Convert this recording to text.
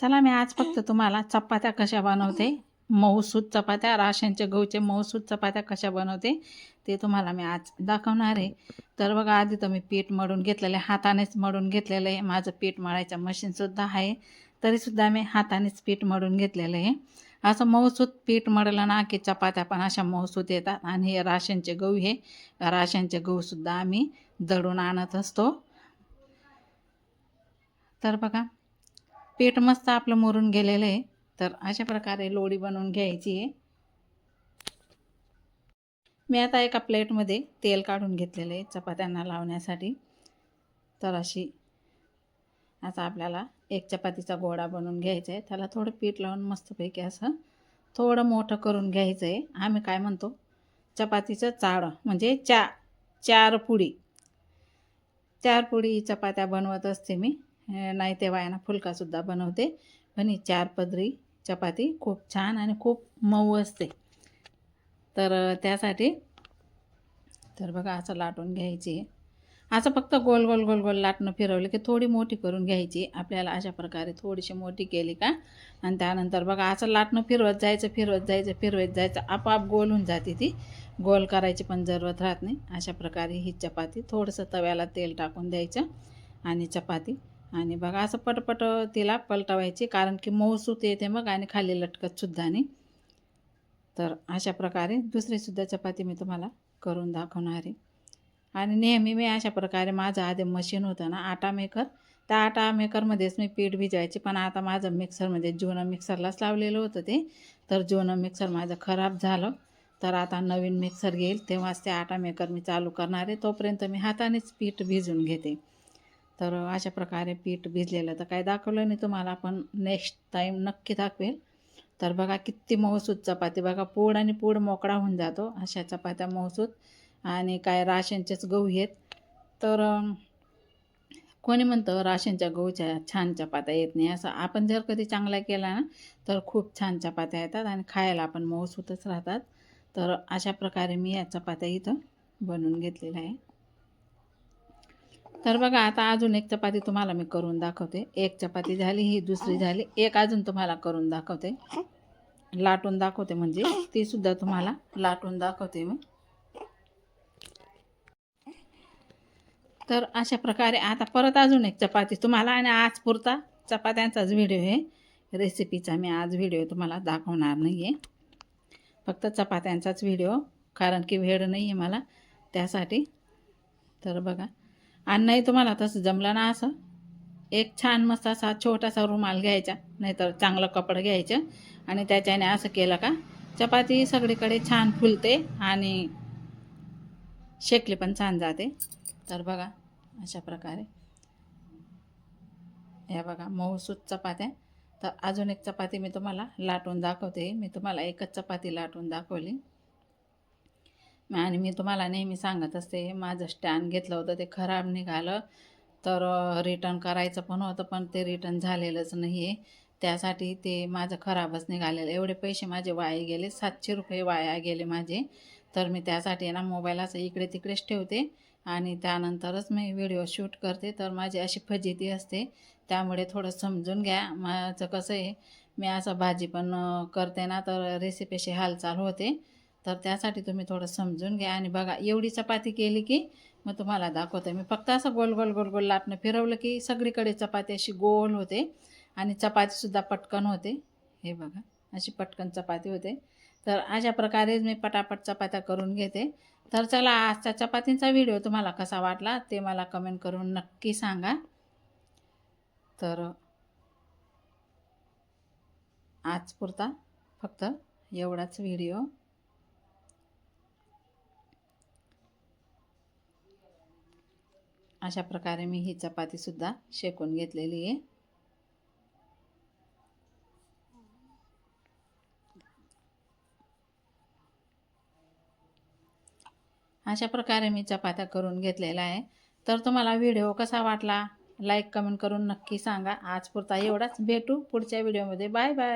चला मी आज फक्त तुम्हाला चपात्या कशा बनवते मऊसूत चपात्या राशनच्या गहूचे मऊसूत चपात्या कशा बनवते ते तुम्हाला मी आज दाखवणार आहे. तर बघा आधी तर मी पीठ मळून घेतलेलं आहे हातानेच मळून घेतलेलं आहे. माझं पीठ मळायचं मशीनसुद्धा आहे तरीसुद्धा मी हातानेच पीठ मळून घेतलेलं आहे. असं मऊसूत पीठ मळलं ना की चपात्या पण अशा मऊसूत येतात. आणि हे राशनचे गहू हे राशनचे गहूसुद्धा आम्ही दळून आणत असतो. तर बघा पीठ मस्त आपलं मुरून गेलेलं आहे. तर अशा प्रकारे लोडी बनवून घ्यायची आहे. मी आता एका प्लेटमध्ये तेल काढून घेतलेलं आहे चपात्यांना लावण्यासाठी. तर अशी आता आपल्याला एक चपातीचा गोळा बनवून घ्यायचा आहे. त्याला थोडं पीठ लावून मस्तपैकी असं थोडं मोठं करून घ्यायचं आहे. आम्ही काय म्हणतो? चपातीचं चाळं म्हणजे चा चार पुडी. चार पुडी चपात्या बनवत असते मी. नाही तेव्हा यांना फुलकासुद्धा बनवते. पण ही चार पदरी चपाती खूप छान आणि खूप मऊ असते. तर त्यासाठी तर बघा असं लाटून घ्यायची. असं फक्त गोल गोल गोल गोल लाटणं फिरवलं की थोडी मोठी करून घ्यायची. आपल्याला अशा प्रकारे थोडीशी मोठी केली का? आणि त्यानंतर बघा असं लाटणं फिरवत जायचं फिरवत जायचं फिरवत जायचं. आपोआप गोल होऊन जाते ती. गोल करायची पण जरूरत राहत नाही. अशा प्रकारे ही चपाती थोडंसं तव्याला तेल टाकून द्यायचं आणि चपाती आणि बघा असं पटपट तिला पलटवायची कारण की मऊसूत येते मग आणि खाली लटकतसुद्धा नाही. तर अशा प्रकारे दुसरीसुद्धा चपाती मी तुम्हाला करून दाखवणार आहे. आणि नेहमी मी अशा प्रकारे माझं आधी मशीन होतं ना आटा मेकर त्या आटा मेकरमध्येच मी पीठ भिजवायची पण आता माझं मिक्सरमध्ये म्हणजे जुनं मिक्सरलाच लावलेलं होतं ते. तर जुनं मिक्सर माझं खराब झालं. तर आता नवीन मिक्सर घेईल तेव्हाच ते आटा मेकर मी चालू करणार आहे. तोपर्यंत मी हातानेच पीठ भिजून घेते. तर अशा प्रकारे पीठ भिजलेलं. तर काय दाखवलं नाही तुम्हाला पण नेक्स्ट टाईम नक्की दाखवेल. तर बघा किती मऊसूत चपाती. बघा पूड आणि पूड मोकळा होऊन जातो अशा चपात्या मऊसूत आणि काय राशनचेच गहू आहेत. तर कोणी म्हणतं राशनच्या गहूच्या छान चपात्या येत नाही. असं आपण जर कधी चांगला केला ना तर खूप छान चपात्या येतात आणि खायला पण मऊसूतच राहतात. तर अशा प्रकारे मी या चपात्या इथं बनवून घेतलेल्या आहे. तर बघा आता अजून एक चपाती तुम्हाला मी करून दाखवते. एक चपाती झाली ही दुसरी झाली. एक अजून तुम्हाला करून दाखवते. लाटून दाखवते म्हणजे ती सुद्धा तुम्हाला लाटून दाखवते मी. तर अशा प्रकारे आता परत अजून एक चपाती तुम्हाला आणि आज पुरता चपात्यांचाच व्हिडिओ आहे. रेसिपीचा मी आज व्हिडिओ तुम्हाला दाखवणार नाही आहे फक्त चपात्यांचाच व्हिडिओ कारण की वेळ नाही आहे मला त्यासाठी. तर बघा आणि नाही तुम्हाला तसं जमलं ना असं. एक छान मस्त असा छोटासा रुमाल घ्यायचा नाहीतर चांगलं कपडं घ्यायचं. आणि त्याच्याने असं केलं का चपाती सगळीकडे छान फुलते आणि शेकली पण छान जाते. तर बघा अशा प्रकारे. या बघा मऊसूत चपात्या. तर अजून एक चपाती मी तुम्हाला लाटून दाखवते. मी तुम्हाला एकच चपाती लाटून दाखवली. आणि मी तुम्हाला नेहमी सांगत असते माझं स्टँड घेतलं होतं ते खराब निघालं. तर रिटर्न करायचं पण होतं पण ते रिटर्न झालेलंच नाही आहे त्यासाठी ते माझं खराबच निघालेलं. एवढे पैसे माझे वाया गेले सातशे रुपये वाया गेले माझे. तर मी त्यासाठी ना मोबाईल असं इकडे तिकडेच ठेवते. आणि त्यानंतरच मी व्हिडिओ शूट करते. तर माझी अशी फजिती असते. त्यामुळे थोडं समजून घ्या. माझं कसं आहे मी असं भाजी पण करते ना तर रेसिपीशी हालचाल होते. तर त्यासाठी तुम्ही थोडं समजून घ्या. आणि बघा एवढी चपाती केली की मग तुम्हाला दाखवते. मी फक्त असं गोल गोल गोल गोल लाटणं फिरवलं की सगळीकडे चपाती अशी गोल होते आणि चपातीसुद्धा पटकन होते. हे बघा अशी पटकन चपाती होते. तर अशा प्रकारेच मी पटापट चपात्या करून घेते. तर चला आजचा चपातींचा व्हिडिओ तुम्हाला कसा वाटला ते मला कमेंट करून नक्की सांगा. तर आज पुरता फक्त एवढाच व्हिडिओ. अशा प्रकारे मी ही चपातीसुद्धा शेकून घेतलेली आहे. अशा प्रकारे मी चपात्या करून घेतलेला आहे. तर तुम्हाला व्हिडिओ कसा वाटला? लाईक कमेंट करून नक्की सांगा. आज पुरता एवढाच. भेटू पुढच्या व्हिडिओमध्ये. Bye bye.